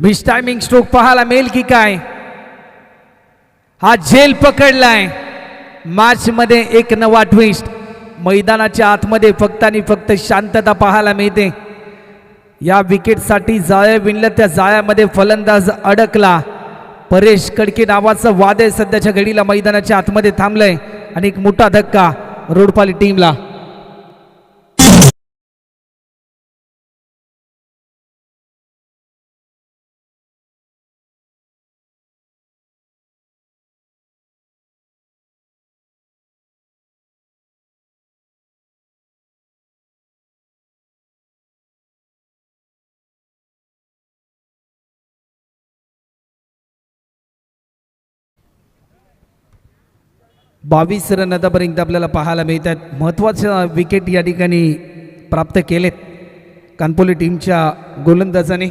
Miss timing stroke पाहायला मिळेल की काय? हा झेल पकडलाय. मार्च मध्ये एक नवा ट्विस्ट मैदानाच्या आतमध्ये फक्त आणि फक्त शांतता पाहायला मिळते. या विकेटसाठी जाळ्या विणलं त्या जाळ्यामध्ये फलंदाज अडकला. परेश कडके नावाचं वादळ सध्याच्या घडीला मैदानाच्या आतमध्ये थांबलंय. आणि एक मोठा धक्का रोडपाली टीमला बावीस रन आतापर्यंत आपल्याला पाहायला मिळतात महत्त्वाच्या विकेट या ठिकाणी प्राप्त केलेत. कानपोली टीमच्या गोलंदाजाने.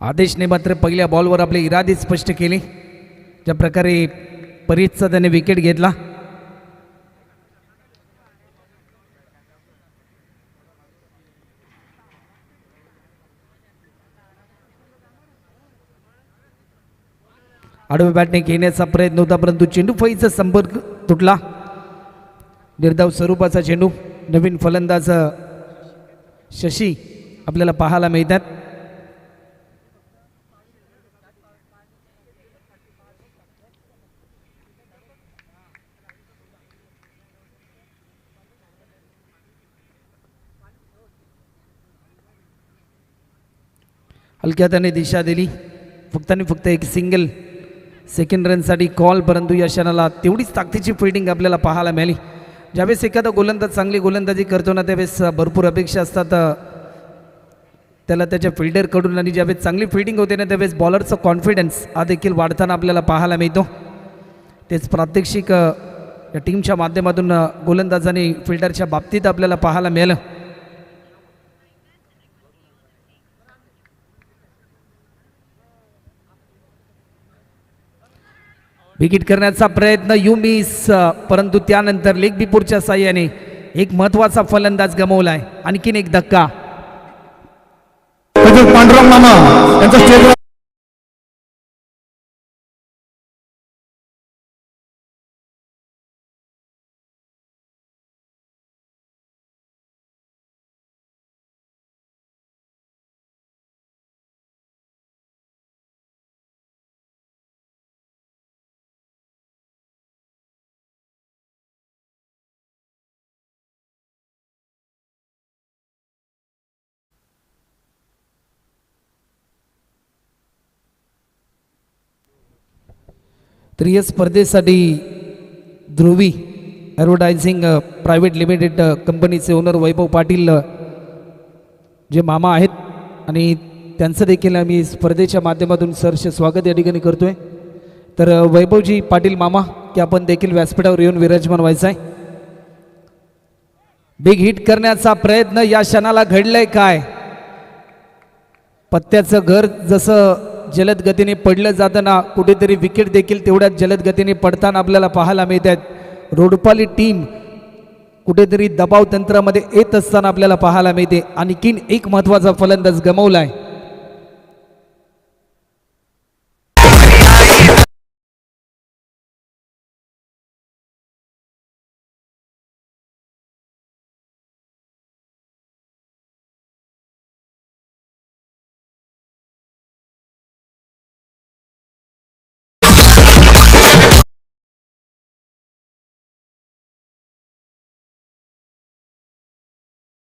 आदेशने मात्र पहिल्या बॉलवर आपले इरादे स्पष्ट केले. ज्या प्रकारे परीतचा त्याने विकेट घेतला. आडव्या बॅटने घेण्याचा प्रयत्न होता परंतु चेंडू फळीचा संपर्क तुटला निर्धाव स्वरूपाचा चेंडू नवीन फलंदाज शशी आपल्याला पाहायला मिळतात हलक्या त्याने दिशा दिली फक्त आणि फक्त एक सिंगल सेकंड रनसाठी कॉल परंतु या क्षणाला तेवढीच ताकदीची फिल्डिंग आपल्याला पाहायला मिळाली. ज्यावेळेस एखादा गोलंदाज चांगली गोलंदाजी करतो ना त्यावेळेस भरपूर अपेक्षा असतात त्याला त्याच्या फिल्डरकडून आणि ज्यावेळेस चांगली फिल्डिंग होते ना त्यावेळेस बॉलरचा कॉन्फिडन्स हा देखील वाढताना आपल्याला पाहायला मिळतो. तेच प्रात्यक्षिक या टीमच्या माध्यमातून गोलंदाजाने फिल्डरच्या बाबतीत आपल्याला पाहायला मिळालं. विकेट करण्याचा प्रयत्न यू परंतु त्यानंतर लेग बिपूरच्या साह्याने एक महत्त्वाचा फलंदाज गमवलाय. आणखीन एक धक्का. पांडुरंग मामा यांचा तर या स्पर्धेसाठी ध्रुवी ॲडव्हर्टायझिंग प्रायव्हेट लिमिटेड कंपनीचे ओनर वैभव पाटील जे मामा आहेत. आणि त्यांचं देखील आम्ही स्पर्धेच्या माध्यमातून सरसे स्वागत या ठिकाणी करतोय. तर वैभवजी पाटील मामा की आपण देखील व्यासपीठावर येऊन विराजमान व्हायचं आहे. बिग हिट करण्याचा प्रयत्न या क्षणाला घडलाय काय? पत्त्याचं घर जसं जलद गतीने पडलं जाताना कुठेतरी विकेट देखील तेवढ्याच जलद गतीने पडताना आपल्याला पाहायला मिळत आहेत रोडपाली टीम कुठेतरी दबाव तंत्रामध्ये येत असताना आपल्याला पाहायला मिळते. आणखीन एक महत्त्वाचा फलंदाज गमावलाय.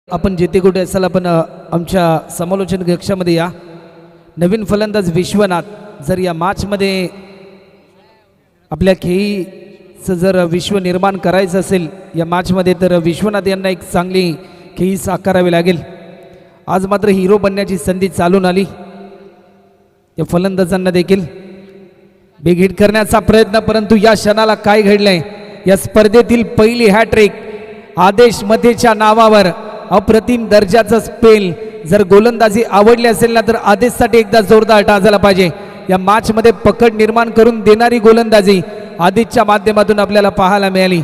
आपण जेथे कुठे असाल आपण आमच्या समालोचन कक्षामध्ये या. नवीन फलंदाज विश्वनाथ जर या मॅचमध्ये आपल्या खेळीचं जर विश्व निर्माण करायचं असेल या मॅचमध्ये तर विश्वनाथ यांना एक चांगली खेळी साकारावी लागेल. आज मात्र हिरो बनण्याची संधी चालून आली. या फलंदाजांना देखील बेघीट करण्याचा प्रयत्न परंतु या क्षणाला काय घडलंय? या स्पर्धेतील पहिली हॅट्रिक आदेश मतेच्या नावावर अप्रतिम दर्जाचं स्पेल जर गोलंदाजी आवडली असेल ना तर आदेशसाठी एकदा जोरदार टाळ पाहिजे. या मॅचमध्ये पकड निर्माण करून देणारी गोलंदाजी आदेशच्या माध्यमातून आपल्याला पाहायला मिळाली.